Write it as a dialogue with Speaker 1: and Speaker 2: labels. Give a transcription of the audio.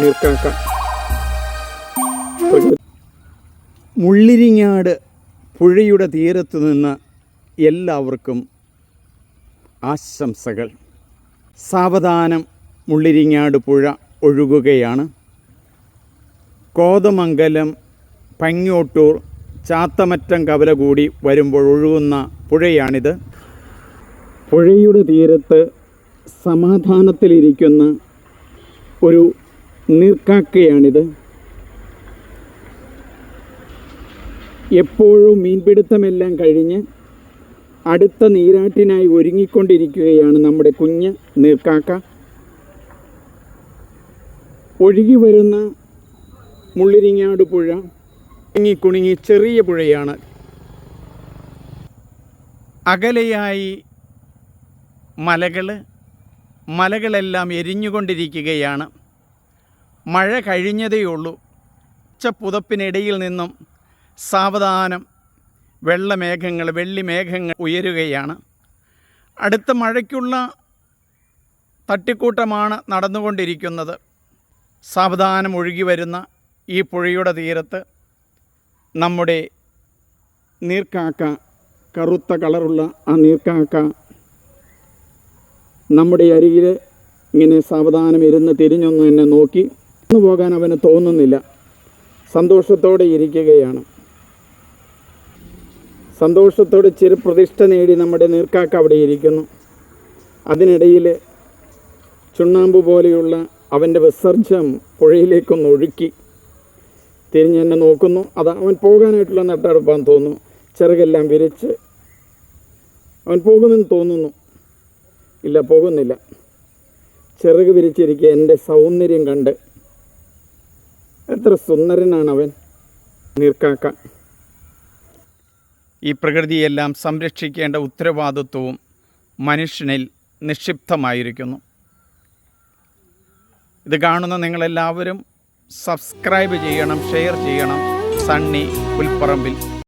Speaker 1: നീർക്കാക്ക മുള്ളിരിങ്ങാട് പുഴയുടെ തീരത്ത് നിന്ന് എല്ലാവർക്കും ആശംസകൾ. സാവധാനം മുള്ളിരിങ്ങാട് പുഴ ഒഴുകുകയാണ്. കോതമംഗലം പങ്ങോട്ടൂർ ചാത്തമറ്റം കവല കൂടി വരുമ്പോൾ ഒഴുകുന്ന പുഴയാണിത്. പുഴയുടെ തീരത്ത് സമാധാനത്തിലിരിക്കുന്ന ഒരു നീർക്കാക്കയാണിത്. എപ്പോഴും മീൻപിടുത്തമെല്ലാം കഴിഞ്ഞ് അടുത്ത നീരാട്ടിനായി ഒരുങ്ങിക്കൊണ്ടിരിക്കുകയാണ് നമ്മുടെ കുഞ്ഞ് നീർക്കാക്ക. ഒഴുകി വരുന്ന മുള്ളിരിങ്ങാട് പുഴ കുണുങ്ങി കുണുങ്ങി ചെറിയ പുഴയാണ്. അകലെയായി മലകൾ മലകളെല്ലാം എരിഞ്ഞുകൊണ്ടിരിക്കുകയാണ്. മഴ കഴിഞ്ഞതേയുള്ളൂ. പുതപ്പിനിടയിൽ നിന്നും സാവധാനം വെള്ളമേഘങ്ങൾ വെള്ളിമേഘങ്ങൾ ഉയരുകയാണ്. അടുത്ത മഴയ്ക്കുള്ള തട്ടിക്കൂട്ടമാണ് നടന്നുകൊണ്ടിരിക്കുന്നത്. സാവധാനം ഒഴുകി വരുന്ന ഈ പുഴയുടെ തീരത്ത് നമ്മുടെ നീർക്കാക്ക കറുത്ത കളറുള്ള ആ നീർക്കാക്ക നമ്മുടെ അരികിൽ ഇങ്ങനെ സാവധാനം ഇരുന്ന് തിരിഞ്ഞൊന്ന് എന്നെ നോക്കി പോകാൻ അവന് തോന്നുന്നില്ല. സന്തോഷത്തോടെ ഇരിക്കുകയാണ്. സന്തോഷത്തോടെ ചെറു പ്രതിഷ്ഠ നേടി നമ്മുടെ നീർക്കാക്ക അവിടെ ഇരിക്കുന്നു. അതിനിടയിൽ ചുണ്ണാമ്പ് പോലെയുള്ള അവന്റെ വിസർജം പുഴയിലേക്കൊന്ന് ഒഴുക്കി തിരിഞ്ഞ് എന്നെ നോക്കുന്നു. അത് അവൻ പോകാനായിട്ടുള്ള നട്ടെടുപ്പാന്ന് തോന്നുന്നു. ചിറകെല്ലാം വിരിച്ച് അവൻ പോകുമെന്ന് തോന്നുന്നു. ഇല്ല പോകുന്നില്ല. ചിറക് വിരിച്ചിരിക്കുക എന്റെ സൗന്ദര്യം കണ്ട് എത്ര സുന്ദരനാണ് അവൻ നീർക്കാക്ക ഈ പ്രകൃതിയെല്ലാം സംരക്ഷിക്കേണ്ട ഉത്തരവാദിത്വവും മനുഷ്യനിൽ നിക്ഷിപ്തമായിരിക്കുന്നു. ഇത് കാണുന്ന നിങ്ങളെല്ലാവരും സബ്സ്ക്രൈബ് ചെയ്യണം ഷെയർ ചെയ്യണം. സണ്ണി പുൽപ്പറമ്പിൽ